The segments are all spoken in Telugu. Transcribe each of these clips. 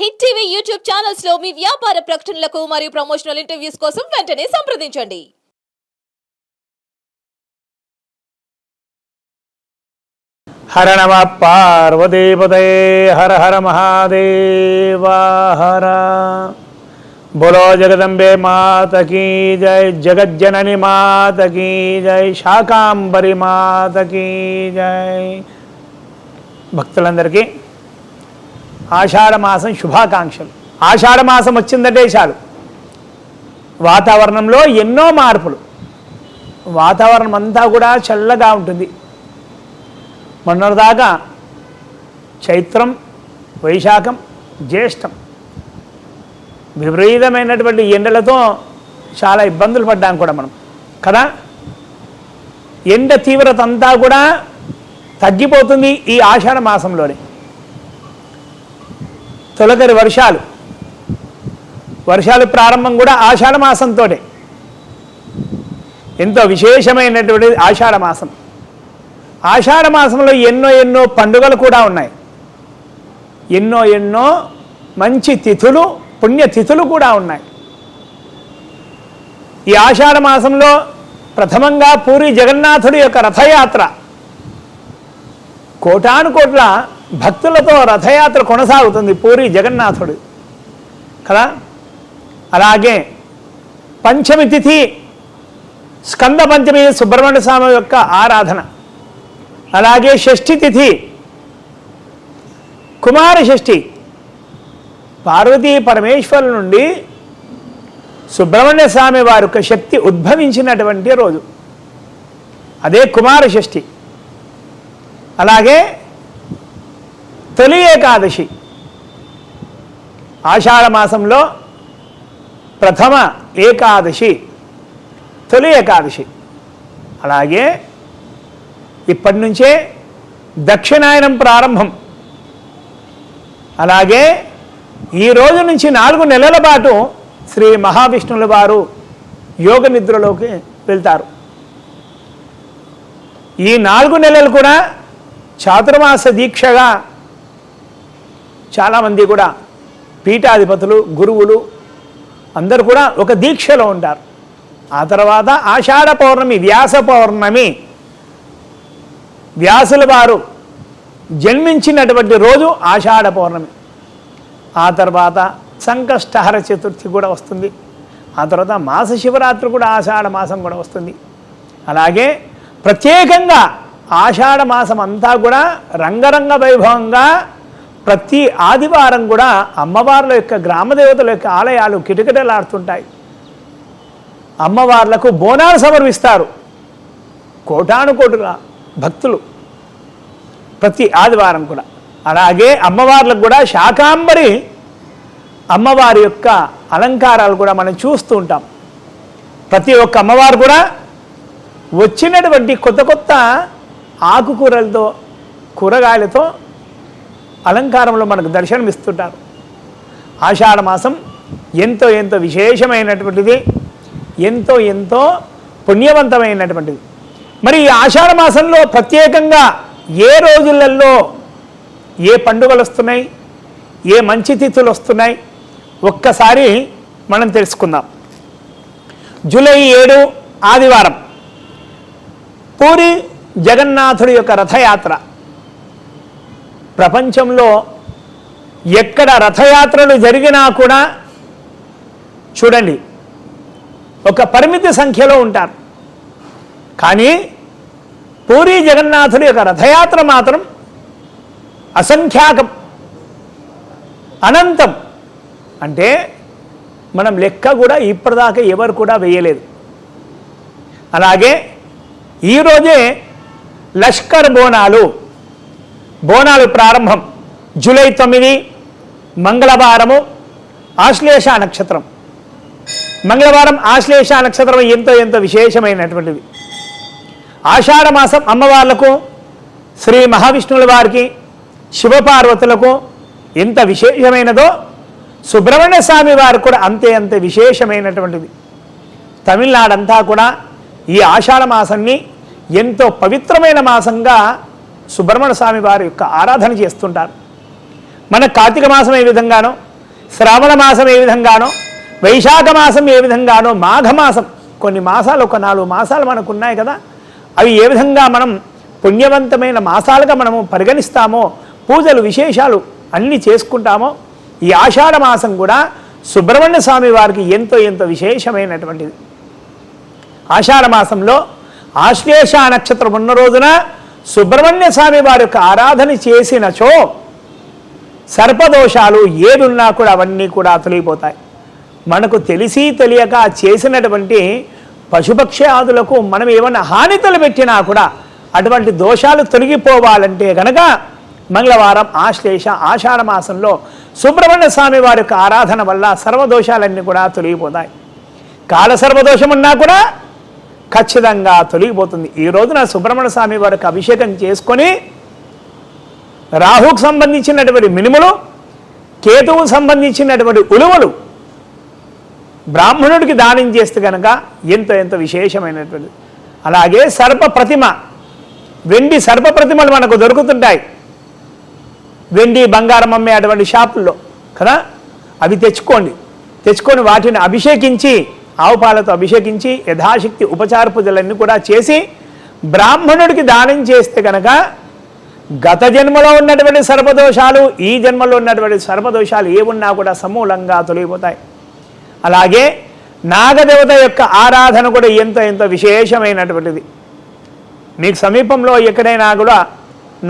హిట్ టీవీ యూట్యూబ్ ఛానల్స్లో మీ వ్యాపార ప్రకటనలకు మరియు ప్రమోషనల్ ఇంటర్వ్యూస్ కోసం వెంటనే సంప్రదించండి. హర నమ పార్వతీపతే హర హర మహాదేవ హర. బోలో జగదంబే మాతకి జై జగజ్జనని మాత కీ జై శాకాంబరి మాతకి జై. భక్తులందరికీ ఆషాఢ మాసం శుభాకాంక్షలు. ఆషాఢ మాసం వచ్చిందంటే చాలు. వాతావరణంలో ఎన్నో మార్పులు. వాతావరణం అంతా కూడా చల్లగా ఉంటుంది. మొన్నటిదాకా చైత్రం వైశాఖం జ్యేష్టం విపరీతమైనటువంటి ఎండలతో చాలా ఇబ్బందులు పడ్డాం కూడా మనం. కదా? ఎండ తీవ్రత అంతా కూడా తగ్గిపోతుంది ఈ ఆషాఢ మాసంలోనే తొలకరి వర్షాలు. వర్షాలు ప్రారంభం కూడా ఆషాఢ మాసంతో ఎంతో విశేషమైనటువంటి ఆషాఢ మాసం. ఆషాఢ మాసంలో ఎన్నో ఎన్నో పండుగలు కూడా ఉన్నాయి. ఎన్నో ఎన్నో మంచి తిథులు పుణ్యతిథులు కూడా ఉన్నాయి. ఈ ఆషాఢ మాసంలో ప్రథమంగా పూరి జగన్నాథుడి యొక్క రథయాత్ర. కోటాను కోట్ల భక్తులతో రథయాత్ర కొనసాగుతుంది పూరి జగన్నాథుడు. కదా? అలాగే పంచమి తిథి స్కంద పంచమి సుబ్రహ్మణ్య స్వామి యొక్క ఆరాధన. అలాగే షష్ఠి తిథి కుమార షష్ఠి. పార్వతీ పరమేశ్వరుల నుండి సుబ్రహ్మణ్య స్వామి వారి యొక్క శక్తి ఉద్భవించినటువంటి రోజు. అదే కుమార షష్ఠి. అలాగే తొలి ఏకాదశి. ఆషాఢ మాసంలో ప్రథమ ఏకాదశి తొలి ఏకాదశి. అలాగే ఇప్పటి నుంచే దక్షిణాయనం ప్రారంభం. అలాగే ఈ రోజు నుంచి నాలుగు నెలల పాటు శ్రీ మహావిష్ణువుల వారు యోగ నిద్రలోకి వెళ్తారు. ఈ నాలుగు నెలలు కూడా చాతుర్మాస దీక్షగా చాలామంది కూడా పీఠాధిపతులు గురువులు అందరూ కూడా ఒక దీక్షలో ఉంటారు. ఆ తర్వాత ఆషాఢ పౌర్ణమి వ్యాస పౌర్ణమి. వ్యాసుల వారు జన్మించినటువంటి రోజు ఆషాఢ పౌర్ణమి. ఆ తర్వాత సంకష్టహర చతుర్థి కూడా వస్తుంది. ఆ తర్వాత మాస శివరాత్రి కూడా ఆషాఢ మాసం కూడా వస్తుంది. అలాగే ప్రత్యేకంగా ఆషాఢ మాసం అంతా కూడా రంగరంగ వైభవంగా ప్రతి ఆదివారం కూడా అమ్మవార్ల యొక్క గ్రామదేవతల యొక్క ఆలయాలు కిటకిటలాడుతుంటాయి. అమ్మవార్లకు బోనాలు సమర్పిస్తారు. కోటానుకోటుల భక్తులు ప్రతి ఆదివారం కూడా. అలాగే అమ్మవార్లకు కూడా శాకాంబరి అమ్మవారి యొక్క అలంకారాలు కూడా మనం చూస్తూ ఉంటాం. ప్రతి ఒక్క అమ్మవారు కూడా వచ్చినటువంటి కొత్త కొత్త ఆకుకూరలతో కూరగాయలతో అలంకారంలో మనకు దర్శనమిస్తుంటారు. ఆషాఢ మాసం ఎంతో ఎంతో విశేషమైనటువంటిది ఎంతో ఎంతో పుణ్యవంతమైనటువంటిది. మరి ఈ ఆషాఢ మాసంలో ప్రత్యేకంగా ఏ రోజులలో ఏ పండుగలు వస్తున్నాయి ఏ మంచి తిథులు వస్తున్నాయి ఒక్కసారి మనం తెలుసుకుందాం. జూలై ఏడు ఆదివారం పూరి జగన్నాథుడి యొక్క రథయాత్ర. ప్రపంచంలో ఎక్కడ రథయాత్రలు జరిగినా కూడా చూడండి ఒక పరిమితి సంఖ్యలో ఉంటారు. కానీ పూరి జగన్నాథుడి యొక్క రథయాత్ర మాత్రం అసంఖ్యాకం అనంతం. అంటే మనం లెక్క కూడా ఇప్పటిదాకా ఎవరు కూడా వేయలేదు. అలాగే ఈరోజే లష్కర్ బోనాలు బోనాలు ప్రారంభం జూలై తొమ్మిది మంగళవారము ఆశ్లేష నక్షత్రం. మంగళవారం ఆశ్లేష నక్షత్రం ఎంతో ఎంతో విశేషమైనటువంటిది. ఆషాఢమాసం అమ్మవార్లకు శ్రీ మహావిష్ణువుల వారికి శివపార్వతులకు ఎంత విశేషమైనదో సుబ్రహ్మణ్య స్వామి వారు కూడా అంతే అంతే విశేషమైనటువంటిది. తమిళనాడంతా కూడా ఈ ఆషాఢ మాసాన్ని ఎంతో పవిత్రమైన మాసంగా సుబ్రహ్మణ్య స్వామి వారి యొక్క ఆరాధన చేస్తుంటారు. మన కార్తీక మాసం ఏ విధంగానో శ్రావణ మాసం ఏ విధంగానో వైశాఖ మాసం ఏ విధంగానో మాఘమాసం కొన్ని మాసాలు ఒక నాలుగు మాసాలు మనకు ఉన్నాయి కదా అవి ఏ విధంగా మనం పుణ్యవంతమైన మాసాలుగా మనము పరిగణిస్తామో పూజలు విశేషాలు అన్నీ చేసుకుంటామో ఈ ఆషాఢ మాసం కూడా సుబ్రహ్మణ్య స్వామి వారికి ఎంతో ఎంతో విశేషమైనటువంటిది. ఆషాఢ మాసంలో ఆశ్లేష నక్షత్రం ఉన్న రోజున సుబ్రహ్మణ్య స్వామి వారి యొక్క ఆరాధన చేసినచో సర్పదోషాలు ఏదున్నా కూడా అవన్నీ కూడా తొలగిపోతాయి. మనకు తెలిసి తెలియక చేసినటువంటి పశుపక్షి ఆదులకు మనం ఏమన్నా హాని తలపెట్టినా కూడా అటువంటి దోషాలు తొలగిపోవాలంటే గనక మంగళవారం ఆశ్లేష ఆషాఢ మాసంలో సుబ్రహ్మణ్య స్వామి వారి యొక్క ఆరాధన వల్ల సర్వదోషాలన్నీ కూడా తొలగిపోతాయి. కాల సర్వదోషం ఉన్నా కూడా ఖచ్చితంగా తొలగిపోతుంది. ఈ రోజున సుబ్రహ్మణ్య స్వామి వారికి అభిషేకం చేసుకొని రాహుకు సంబంధించినటువంటి మినుములు కేతువుకు సంబంధించినటువంటి ఉలువలు బ్రాహ్మణుడికి దానం చేస్తే కనుక ఎంతో ఎంతో విశేషమైనటువంటి అలాగే సర్ప ప్రతిమ వెండి సర్ప ప్రతిమలు మనకు దొరుకుతుంటాయి. వెండి బంగారం అమ్మే అటువంటి షాపుల్లో కదా? అవి తెచ్చుకోండి. తెచ్చుకొని వాటిని అభిషేకించి ఆవు పాలతో అభిషేకించి యథాశక్తి ఉపచార పూజలన్నీ కూడా చేసి బ్రాహ్మణుడికి దానం చేస్తే కనుక గత జన్మలో ఉన్నటువంటి సర్పదోషాలు ఈ జన్మలో ఉన్నటువంటి సర్పదోషాలు ఏమున్నా కూడా సమూలంగా తొలగిపోతాయి. అలాగే నాగదేవత యొక్క ఆరాధన కూడా ఎంతో ఎంతో విశేషమైనటువంటిది. మీకు సమీపంలో ఎక్కడైనా కూడా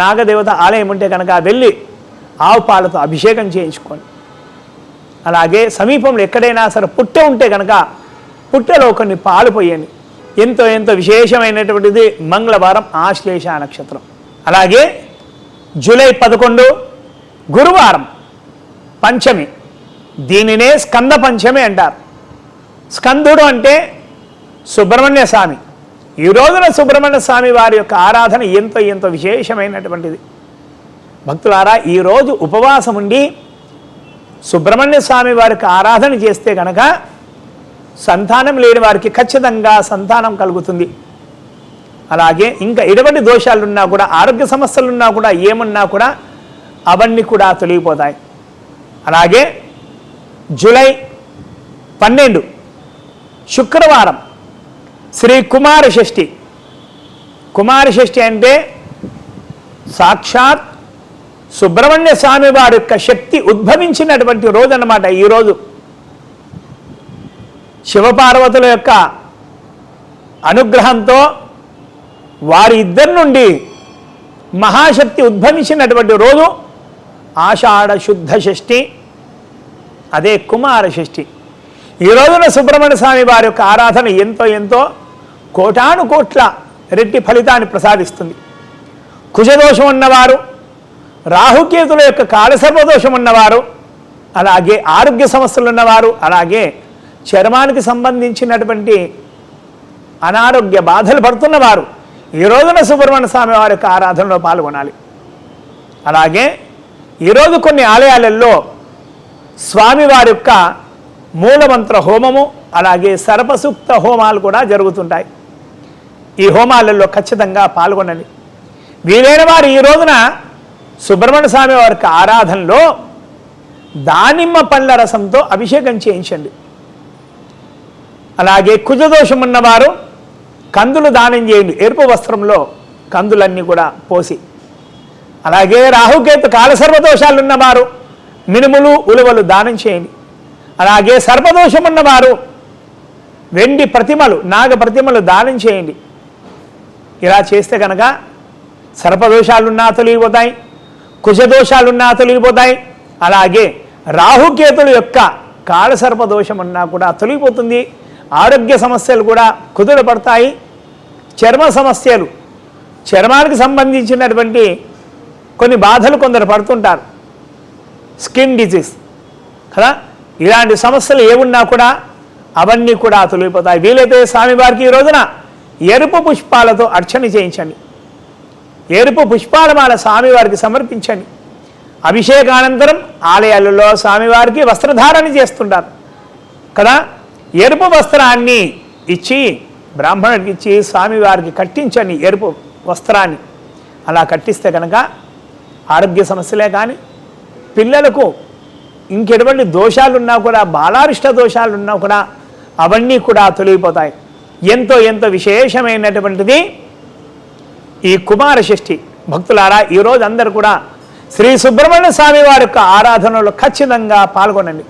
నాగదేవత ఆలయం ఉంటే కనుక వెళ్ళి ఆవు పాలతో అభిషేకం చేయించుకోండి. అలాగే సమీపంలో ఎక్కడైనా సరే పుట్టె ఉంటే కనుక పుట్టెలో కొన్ని పాలు ఎంతో ఎంతో విశేషమైనటువంటిది మంగళవారం ఆశ్లేష నక్షత్రం. అలాగే జూలై పదకొండు గురువారం పంచమి. దీనినే స్కంద పంచమి అంటారు. స్కందుడు అంటే సుబ్రహ్మణ్య స్వామి. ఈ రోజున సుబ్రహ్మణ్య స్వామి వారి యొక్క ఆరాధన ఎంతో ఎంతో విశేషమైనటువంటిది. భక్తులారా ఈరోజు ఉపవాసం ఉండి సుబ్రహ్మణ్య స్వామి వారికి ఆరాధన చేస్తే కనుక సంతానం లేని వారికి ఖచ్చితంగా సంతానం కలుగుతుంది. అలాగే ఇంకా ఎటువంటి దోషాలున్నా కూడా ఆరోగ్య సమస్యలున్నా కూడా ఏమున్నా కూడా అవన్నీ కూడా తొలగిపోతాయి. అలాగే జూలై పన్నెండు శుక్రవారం శ్రీ కుమార షష్ఠి. కుమార షష్ఠి అంటే సాక్షాత్ సుబ్రహ్మణ్య స్వామి వారి యొక్క శక్తి ఉద్భవించినటువంటి రోజు అన్నమాట ఈరోజు శివపార్వతుల యొక్క అనుగ్రహంతో వారి ఇద్దరి నుండి మహాశక్తి ఉద్భవించినటువంటి రోజు ఆషాఢ శుద్ధ షష్ఠి అదే కుమార షష్ఠి. ఈ రోజున సుబ్రహ్మణ్య స్వామి వారి యొక్క ఆరాధన ఎంతో ఎంతో కోటాను కోట్ల రెట్టి ఫలితాన్ని ప్రసాదిస్తుంది. కుజదోషం ఉన్నవారు రాహుకేతుల యొక్క కాలసర్వదోషం ఉన్నవారు అలాగే ఆరోగ్య సమస్యలు ఉన్నవారు అలాగే చర్మానికి సంబంధించినటువంటి అనారోగ్య బాధలు పడుతున్నవారు ఈ రోజున సుబ్రహ్మణ్య స్వామి వారి యొక్క ఆరాధనలో పాల్గొనాలి. అలాగే ఈరోజు కొన్ని ఆలయాలలో స్వామివారి యొక్క మూలమంత్ర హోమము అలాగే సర్పసూక్త హోమాలు కూడా జరుగుతుంటాయి. ఈ హోమాలలో ఖచ్చితంగా పాల్గొనండి. వీలైన వారు ఈ రోజున సుబ్రహ్మణ్య స్వామి వారికి ఆరాధనలో దానిమ్మ పండ్ల రసంతో అభిషేకం చేయించండి. అలాగే కుజదోషం ఉన్నవారు కందులు దానం చేయండి. ఎరుపు వస్త్రంలో కందులన్నీ కూడా పోసి. అలాగే రాహుకేతు కాలసర్వదోషాలు ఉన్నవారు మినుములు ఉలవలు దానం చేయండి. అలాగే సర్పదోషం ఉన్నవారు వెండి ప్రతిమలు నాగ ప్రతిమలు దానం చేయండి. ఇలా చేస్తే కనుక సర్పదోషాలున్నా తొలగిపోతాయి కుశదోషాలున్నా తొలగిపోతాయి అలాగే రాహుకేతుల యొక్క కాళసర్పదోషం ఉన్నా కూడా తొలగిపోతుంది. ఆరోగ్య సమస్యలు కూడా కుదురపడతాయి చర్మ సమస్యలు చర్మానికి సంబంధించినటువంటి కొన్ని బాధలు కొందరు పడుతుంటారు. స్కిన్ డిజీజ్ కదా? ఇలాంటి సమస్యలు ఏమున్నా కూడా అవన్నీ కూడా తొలగిపోతాయి. వీలైతే స్వామివారికి ఈ రోజున ఎరుపు పుష్పాలతో అర్చన చేయించండి. ఎరుపు పుష్పాలమాల స్వామివారికి సమర్పించండి. అభిషేకానంతరం ఆలయాలలో స్వామివారికి వస్త్రధారణ చేస్తుంటారు. కదా? ఎరుపు వస్త్రాన్ని ఇచ్చి బ్రాహ్మణుడికి ఇచ్చి స్వామివారికి కట్టించండి ఎరుపు వస్త్రాన్ని. అలా కట్టిస్తే కనుక ఆరోగ్య సమస్యలే కానీ పిల్లలకు ఇంకెటువంటి దోషాలున్నా కూడా బాలారిష్ట దోషాలున్నా కూడా అవన్నీ కూడా తొలగిపోతాయి. ఎంతో ఎంతో విశేషమైనటువంటిది ఈ కుమార షష్ఠి. భక్తులారా ఈరోజు అందరు కూడా శ్రీ సుబ్రహ్మణ్య స్వామి వారి యొక్క ఆరాధనలో ఖచ్చితంగా పాల్గొనండి.